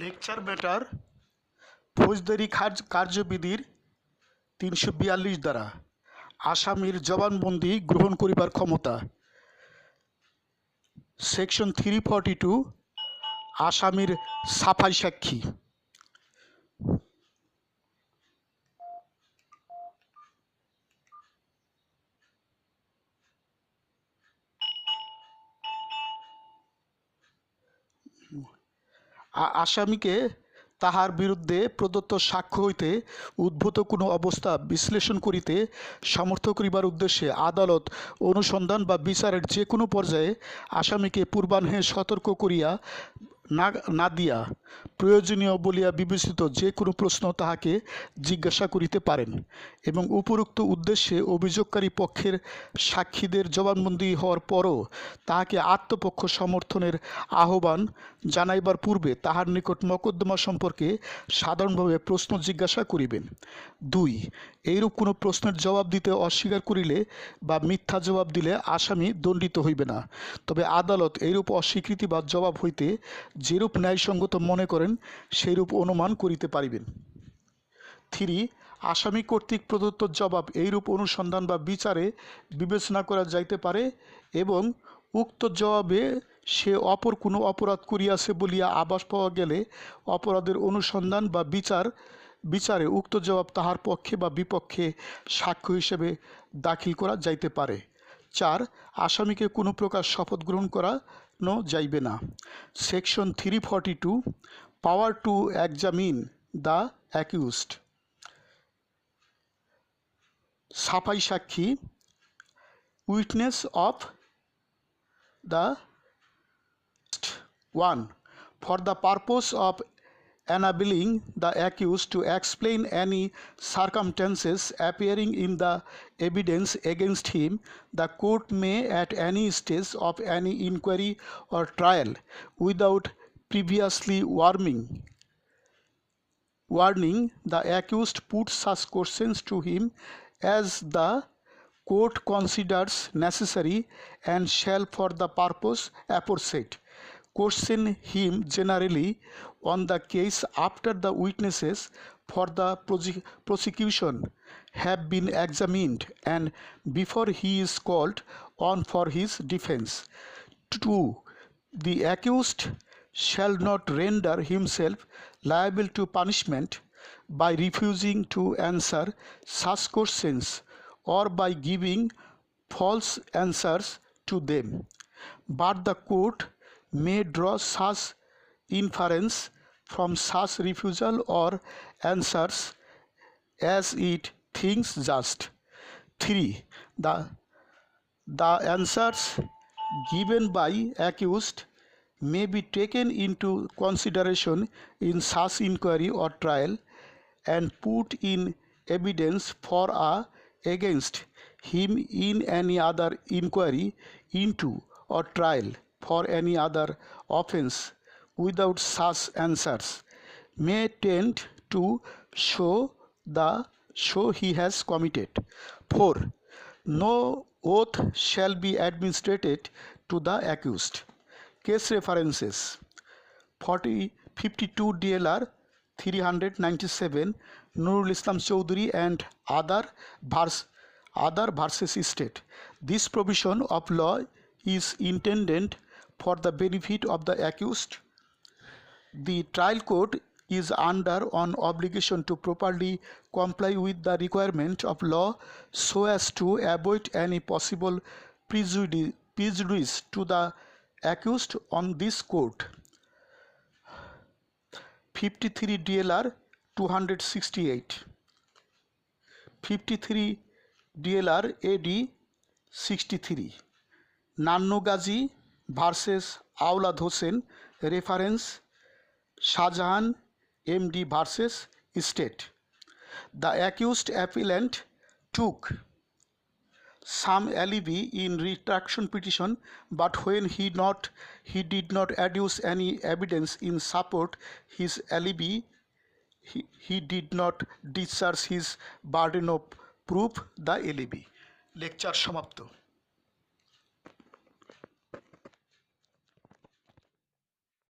Lecture matter ফৌজদারি কার্য কার্যবিধির তিনশো বিয়াল্লিশ দ্বারা আসামির জবানবন্দি গ্রহণ করিবার ক্ষমতা সেকশন থ্রি ফর্টি টু আসামির সাফাই সাক্ষী আসামিকে তাহার বিরুদ্ধে প্রদত্ত সাক্ষ্য হইতে উদ্ভূত কোনো অবস্থা বিশ্লেষণ করিতে সামর্থ্য করিবার উদ্দেশ্যে আদালত অনুসন্ধান বা বিচারের যে কোনো পর্যায়ে আসামিকে পূর্বাহ্নে সতর্ক করিয়া না না দিয়া প্রয়োজনীয় বলিয়া বিবেচিত যে কোনো প্রশ্ন তাহাকে জিজ্ঞাসা করিতে পারেন এবং উপরোক্ত উদ্দেশ্যে অভিযোগকারী পক্ষের সাক্ষীদের জবানবন্দি হওয়ার পরও তাহাকে আত্মপক্ষ সমর্থনের আহ্বান জানাইবার পূর্বে তাহার নিকট মকদ্দমা সম্পর্কে সাধারণভাবে প্রশ্ন জিজ্ঞাসা করিবেন দুই এইরূপ কোনো প্রশ্নের জবাব দিতে অস্বীকার করিলে বা মিথ্যা জবাব দিলে আসামি দণ্ডিত হইবে না তবে আদালত এইরূপ অস্বীকৃতি বা জবাব হইতে যেরূপ ন্যায়সঙ্গত মনে করেন সেইরূপ অনুমান করিতে পারিবেন থ্রি আসামি কর্তৃক প্রদত্ত জবাব এইরূপ অনুসন্ধান বা বিচারে বিবেচনা করা যাইতে পারে এবং উক্ত জবাবে সে অপর কোনো অপরাধ করিয়াছে বলিয়া আবাস পাওয়া গেলে অপরাধের অনুসন্ধান বা বিচার বিচারে উক্ত জবাব তাহার পক্ষে বা বিপক্ষে সাক্ষ্য হিসেবে দাখিল করা যাইতে পারে চার আসামিকে কোনো প্রকার শপথ গ্রহণ করা প্রশ্ন যাইবে না section three forty two power to examine the accused সাফাই সাক্ষী witness of the one for the purpose of enabling the accused to explain any circumstances appearing in the evidence against him, the court may at any stage of any inquiry or trial without previously warning warning the accused puts such questions to him as the court considers necessary and shall for the purpose aforesaid question him generally on the case after the witnesses for the prosecution have been examined and before he is called on for his defense. 2. The accused shall not render himself liable to punishment by refusing to answer such questions or by giving false answers to them. But the court may draw such inference from such refusal or answers as it thinks just. 3. The, the answers given by accused may be taken into consideration in such inquiry or trial and put in evidence for or against him in any other inquiry into or trial for any other offense without such answers may tend to show the show he has committed. 4. No oath shall be administered to the accused. Case references 40, 52 DLR 397 Nurul Islam Chaudhuri and other verse other verses state. This provision of law is intended for the benefit of the accused. The trial court is under an obligation to properly comply with the requirement of law so as to avoid any possible prejudice, to the accused on this court. 53 DLR 268 53 DLR AD 63 Nannu versus Aulad Hossain, reference Shahjahan MD versus State. The accused appellant took some alibi in retraction petition, but when he did not adduce any evidence in support his alibi, he did not discharge his burden of proof the alibi. Lecture samapto.